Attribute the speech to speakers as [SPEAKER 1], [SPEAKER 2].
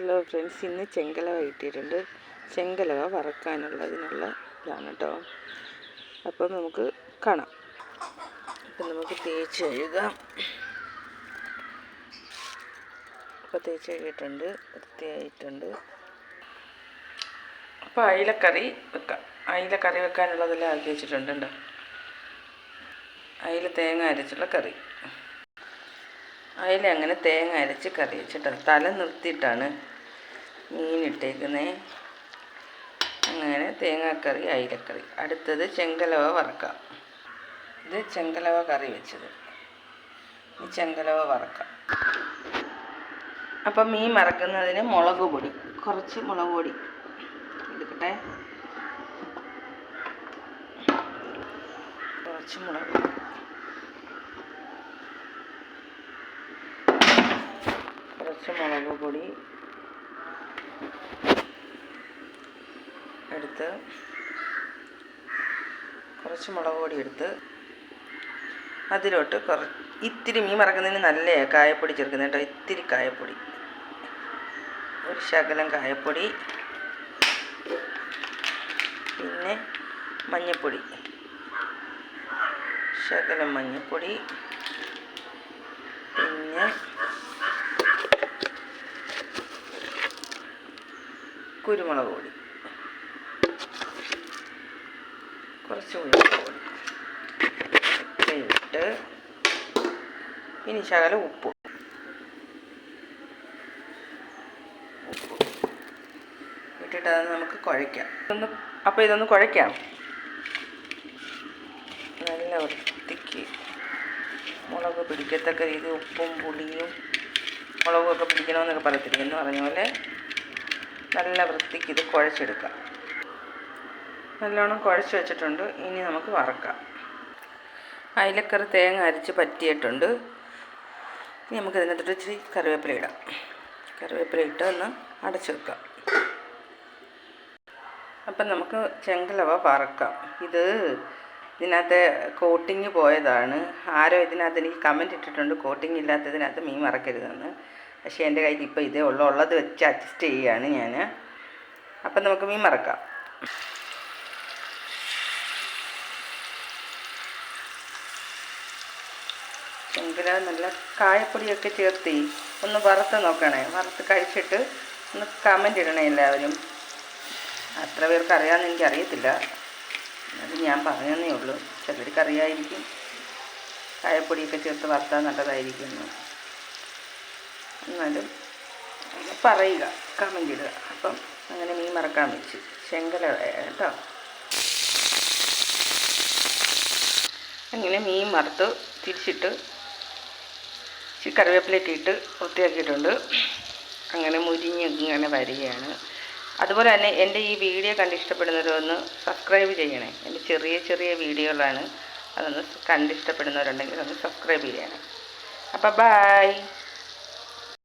[SPEAKER 1] Hello friends ഇന്ന് ചെങ്കലവ കിട്ടിയിട്ടുണ്ട് ചെങ്കലവ വറക്കാനുള്ളതിനുള്ള ഇതാണ് കേട്ടോ. അപ്പം നമുക്ക് കാണാം. അപ്പം നമുക്ക് തേച്ച് കഴുകാം. അപ്പോൾ തേച്ച് കഴുകിയിട്ടുണ്ട് വൃത്തിയായിട്ടുണ്ട്. അപ്പോൾ അയിലക്കറി വെക്കാം. അയിലക്കറി വെക്കാനുള്ളതെല്ലാം ആക്കി വെച്ചിട്ടുണ്ട് കേട്ടോ. അയില തേങ്ങ അരച്ചുള്ള കറി. അയില അങ്ങനെ തേങ്ങ അരച്ച് കറി വെച്ചിട്ട് തല നിർത്തിയിട്ടാണ് മീനിട്ടേക്കുന്നത് അങ്ങനെ തേങ്ങാക്കറി അയിലക്കറി. അടുത്തത് ചെങ്കലവ വറക്കാം. ഇത് ചെങ്കലവ കറി വെച്ചത്. ഈ ചെങ്കലവ വറക്കാം. അപ്പം മീൻ മറക്കുന്നതിന് മുളക് പൊടി. കുറച്ച് മുളക് പൊടി എടുക്കട്ടെ. കുറച്ച് മുളക് പൊടി. കുറച്ച് മുളക് പൊടി എടുത്ത് കുറച്ച് മുളക് പൊടി എടുത്ത് അതിലോട്ട് കുറ ഇത്തിരി മീൻ മറക്കുന്നതിന് നല്ല കായപ്പൊടി ചേർക്കുന്നത് കേട്ടോ ഇത്തിരി കായപ്പൊടി. ഒരു ശകലം കായപ്പൊടി പിന്നെ മഞ്ഞൾപ്പൊടി ശകലം മഞ്ഞൾപ്പൊടി പിന്നെ കുരുമുളക് പൊടി. കുറച്ച് കുരുമുളക് പൊടി. ഇട്ട് ഇനി ശകലം ഉപ്പ്. ഇട്ടിട്ട് അത് നമുക്ക് കുഴയ്ക്കാം. ഒന്ന് അപ്പോൾ ഇതൊന്ന് കുഴയ്ക്കാം. നല്ല വൃത്തിക്ക് മുളക് പിടിക്കത്തക്ക രീതി ഉപ്പും പുളിയും മുളകും ഒക്കെ പിടിക്കണമെന്നൊക്കെ പറയത്തില്ല? എന്ന് പറഞ്ഞ പോലെ നല്ല വൃത്തിക്ക് ഇത് കുഴച്ചെടുക്കാം. നല്ലോണം കുഴച്ച് വെച്ചിട്ടുണ്ട്. ഇനി നമുക്ക് വറക്കാം. അയിലക്കറി തേങ്ങ അരച്ച് പറ്റിയിട്ടുണ്ട്. ഇനി നമുക്ക് ഇതിനകത്തോട്ട് ഇച്ചിരി കറിവേപ്പില ഇടാം. കറിവേപ്പില ഇട്ട് ഒന്ന് അടച്ചു വെക്കാം. അപ്പം നമുക്ക് ചെങ്കലവ വറക്കാം. ഇത് ഇതിനകത്ത് കോട്ടിങ് പോയതാണ്. ആരോ ഇതിനകത്ത് എനിക്ക് കമന്റ് ഇട്ടിട്ടുണ്ട്. കോട്ടിങ് ഇല്ലാത്തതിനകത്ത് മീൻ മറക്കരുതെന്ന് പക്ഷേ എന്റെ കയ്യിൽ ഇപ്പോൾ ഇതേ ഉള്ളൂ. ഉള്ളത് വെച്ച് അഡ്ജസ്റ്റ് ചെയ്യുകയാണ് ഞാൻ. അപ്പം നമുക്ക് മീൻ മറക്കാം ചെങ്കില നല്ല കായപ്പൊടിയൊക്കെ ചേർത്തി ഒന്ന് വറുത്ത് നോക്കണേ. വറുത്ത് കഴിച്ചിട്ട് ഒന്ന് കമന്റ് ഇടണേ എല്ലാവരും. അത്ര പേർക്ക് അറിയാമെന്ന് എനിക്കറിയത്തില്ല. അത് ഞാൻ പറഞ്ഞതേ ഉള്ളൂ. ചിലർക്ക് അറിയാമായിരിക്കും കായപ്പൊടിയൊക്കെ ചേർത്ത് വറുത്താൽ നല്ലതായിരിക്കുന്നു എന്നാലും പറയുക കമന്റ് ഇടുക. അപ്പം അങ്ങനെ മീൻ മറക്കാൻ വെച്ച് ശങ്കല കേട്ടോ? അങ്ങനെ മീൻ മറത്ത് തിരിച്ചിട്ട് കറിവേപ്പിലൊക്കെ ഇട്ട് വൃത്തിയാക്കിയിട്ടുണ്ട്. അങ്ങനെ മുരിഞ്ഞ് ഇങ്ങനെ വരികയാണ്. അതുപോലെ തന്നെ എന്റെ ഈ വീഡിയോ കണ്ട് ഇഷ്ടപ്പെടുന്നവരൊന്ന് സബ്സ്ക്രൈബ് ചെയ്യണേ. എന്റെ ചെറിയ ചെറിയ വീഡിയോകളാണ്. അതൊന്ന് കണ്ടിഷ്ടപ്പെടുന്നവരുണ്ടെങ്കിൽ ഒന്ന് സബ്സ്ക്രൈബ് ചെയ്യണേ. അപ്പോൾ ബായ്